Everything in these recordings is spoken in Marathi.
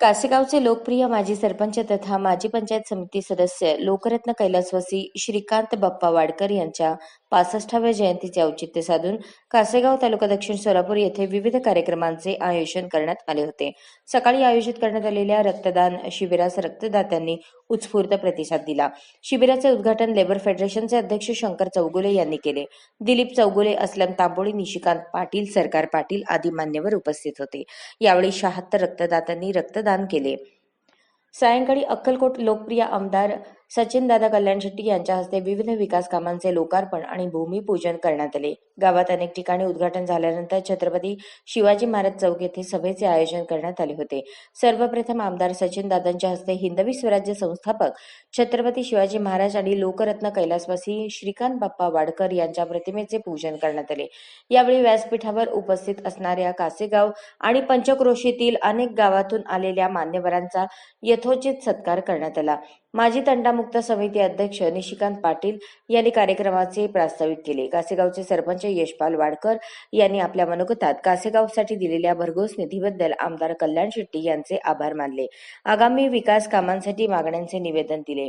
कासेगावचे लोकप्रिय माजी सरपंच तथा माजी पंचायत समिती सदस्य लोकरत्न कैलासवासी श्रीकांत बाप्पा वाडकर यांच्या पासष्टाव्या जयंतीचे औचित्य साधून कासेगाव तालुका दक्षिण सोलापूर येथे विविध कार्यक्रमांचे आयोजन करण्यात आले होते. सकाळी आयोजित करण्यात आलेल्या रक्तदान शिबिरास रक्तदात्यांनी उत्स्फूर्त प्रतिसाद दिला. शिबिराचे उद्घाटन लेबर फेडरेशनचे अध्यक्ष शंकर चौगुले यांनी केले. दिलीप चौगुले असलम तांबोळी निशिकांत पाटील सरकार पाटील आदी मान्यवर उपस्थित होते. यावेळी शहात्तर रक्तदात्यांनी रक्तदान केले. सायंकाळी अक्कलकोट लोकप्रिय आमदार सचिनदादा कल्याण शेट्टी यांच्या हस्ते विविध विकास कामांचे लोकार्पण आणि भूमिपूजन करण्यात आले. गावात अनेक ठिकाणी उद्घाटन झाल्यानंतर छत्रपती शिवाजी महाराज चौक येथे सभेचे आयोजन करण्यात आले होते. सर्वप्रथम आमदार सचिनदादांच्या हस्ते हिंदवी स्वराज्य संस्थापक छत्रपती शिवाजी महाराज आणि लोकरत्न कैलासवासी श्रीकांत बाप्पा वाडकर यांच्या प्रतिमेचे पूजन करण्यात आले. यावेळी व्यासपीठावर उपस्थित असणाऱ्या कासेगाव आणि पंचक्रोशीतील अनेक गावातून आलेल्या मान्यवरांचा यथोचित सत्कार करण्यात आला. माजी तंटामुक्त समिती अध्यक्ष निशिकांत पाटील यांनी कार्यक्रमाचे प्रास्ताविक केले. कासेगावचे सरपंच यशपाल वाडकर यांनी आपल्या मनोगतात कासेगावसाठी दिलेल्या भरघोस निधीबद्दल आमदार कल्याण शेट्टी यांचे आभार मानले. आगामी विकास कामांसाठी मागण्यांचे निवेदन दिले.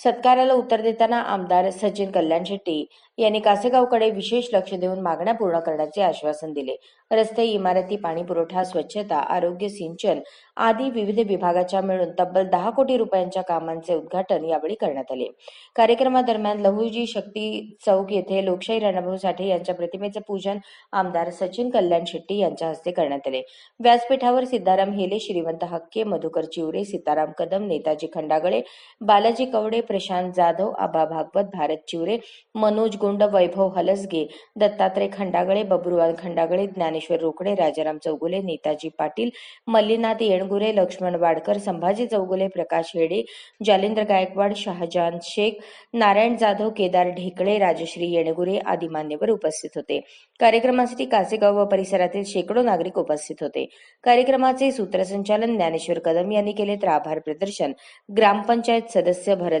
सत्काराला उत्तर देताना आमदार सचिन कल्याण शेट्टी यांनी कासेगावकडे विशेष लक्ष देऊन मागण्या पूर्ण करण्याचे आश्वासन दिले. रस्ते इमारती पाणी पुरवठा स्वच्छता आरोग्य सिंचन आदी विविध विभागाच्या मिळून तब्बल दहा कोटी रुपयांच्या कामांचे उद्घाटन यावेळी करण्यात आले. कार्यक्रमादरम्यान लहुजी शक्ती चौक येथे लोकशाही रणभाऊ साठे यांच्या प्रतिमेचे पूजन आमदार सचिन कल्याण शेट्टी यांच्या हस्ते करण्यात आले. व्यासपीठावर सिद्धाराम हेले श्रीवंत हक्के मधुकर चिवरे सीताराम कदम नेताजी खंडागळे बालाजी कवडे प्रशांत जाधव आबा भागवत भारत चिवरे मनोज गुंड वैभव हलसगे दत्तात्रय खंडागळे बबरुवाल खंडागळे ज्ञानेश्वर रोकडे राजाराम चौगुले नेताजी पाटील मल्लीनाथ येणगुरे लक्ष्मण वाडकर संभाजी चौगुले प्रकाश हेडे जालेंद्र गायकवाड शहाजहान शेख नारायण जाधव केदार ढेकळे राजश्री येणगुरे आदी मान्यवर उपस्थित होते. कार्यक्रमासाठी कासेगाव व परिसरातील शेकडो नागरिक उपस्थित होते. कार्यक्रमाचे सूत्रसंचालन ज्ञानेश्वर कदम यांनी केले तर आभार प्रदर्शन. ग्रामपंचायत सदस्य भरत